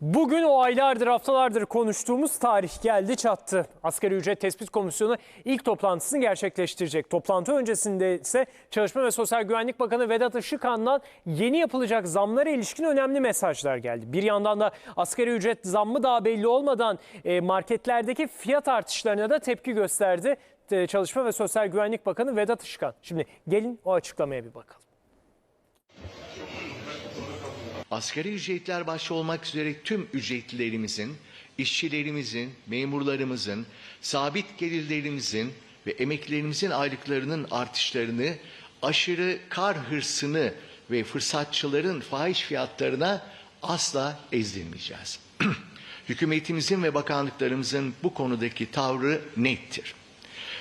Bugün o aylardır haftalardır konuştuğumuz tarih geldi çattı. Asgari ücret tespit komisyonu ilk toplantısını gerçekleştirecek. Toplantı öncesinde ise Çalışma ve Sosyal Güvenlik Bakanı Vedat Işıkhan'dan yeni yapılacak zamlara ilişkin önemli mesajlar geldi. Bir yandan da asgari ücret zammı daha belli olmadan e, marketlerdeki fiyat artışlarına da tepki gösterdi. E, Çalışma ve Sosyal Güvenlik Bakanı Vedat Işıkhan. Şimdi gelin o açıklamaya bir bakalım. Asgari ücretler başta olmak üzere tüm ücretlilerimizin, işçilerimizin, memurlarımızın, sabit gelirlerimizin ve emeklilerimizin aylıklarının artışlarını, aşırı kar hırsını ve fırsatçıların fahiş fiyatlarına asla ezdirmeyeceğiz. Hükümetimizin ve bakanlıklarımızın bu konudaki tavrı nettir.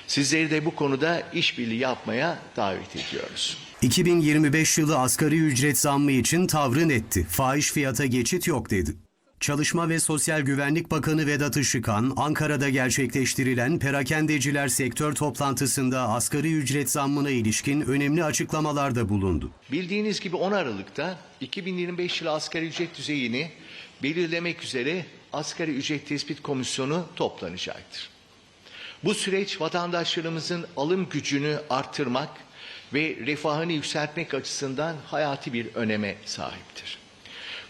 Sizleri de bu konuda işbirliği yapmaya davet ediyoruz. 2025 yılı asgari ücret zammı için tavrı netti. Fahiş fiyata geçit yok dedi. Çalışma ve Sosyal Güvenlik Bakanı Vedat Işıkhan, Ankara'da gerçekleştirilen perakendeciler sektör toplantısında asgari ücret zammına ilişkin önemli açıklamalarda bulundu. Bildiğiniz gibi 10 Aralık'ta 2025 yılı asgari ücret düzeyini belirlemek üzere Asgari Ücret Tespit Komisyonu toplanacaktır. Bu süreç vatandaşlarımızın alım gücünü artırmak ve refahını yükseltmek açısından hayati bir öneme sahiptir.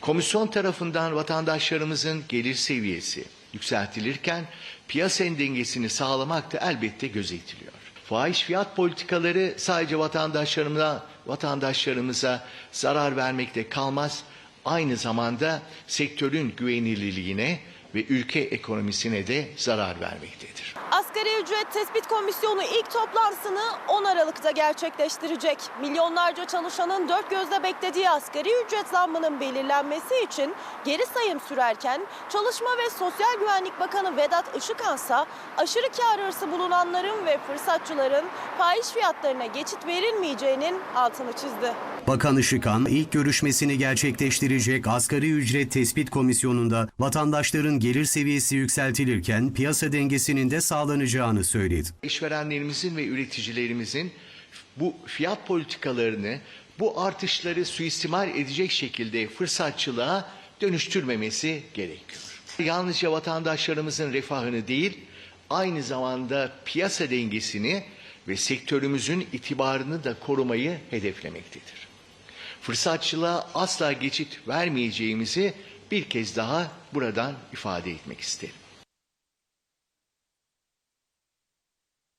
Komisyon tarafından vatandaşlarımızın gelir seviyesi yükseltilirken piyasa dengesini sağlamak da elbette gözetiliyor. Fahiş fiyat politikaları sadece vatandaşlarımıza, vatandaşlarımıza zarar vermekte kalmaz, aynı zamanda sektörün güvenilirliğine ve ülke ekonomisine de zarar vermektedir. Asgari ücret tespit komisyonu ilk toplantısını 10 Aralık'ta gerçekleştirecek. Milyonlarca çalışanın dört gözle beklediği asgari ücret zammının belirlenmesi için geri sayım sürerken Çalışma ve Sosyal Güvenlik Bakanı Vedat Işıkhansa aşırı kar hırsı bulunanların ve fırsatçıların fahiş fiyatlarına geçit verilmeyeceğinin altını çizdi. Bakan Işıkhan ilk görüşmesini gerçekleştirecek asgari ücret tespit komisyonunda vatandaşların gelir seviyesi yükseltilirken piyasa dengesinin de sağlanacağını söyledi. İşverenlerimizin ve üreticilerimizin bu fiyat politikalarını, bu artışları suistimal edecek şekilde fırsatçılığa dönüştürmemesi gerekiyor. Yalnızca vatandaşlarımızın refahını değil, aynı zamanda piyasa dengesini ve sektörümüzün itibarını da korumayı hedeflemektedir. Fırsatçılığa asla geçit vermeyeceğimizi bir kez daha buradan ifade etmek isterim.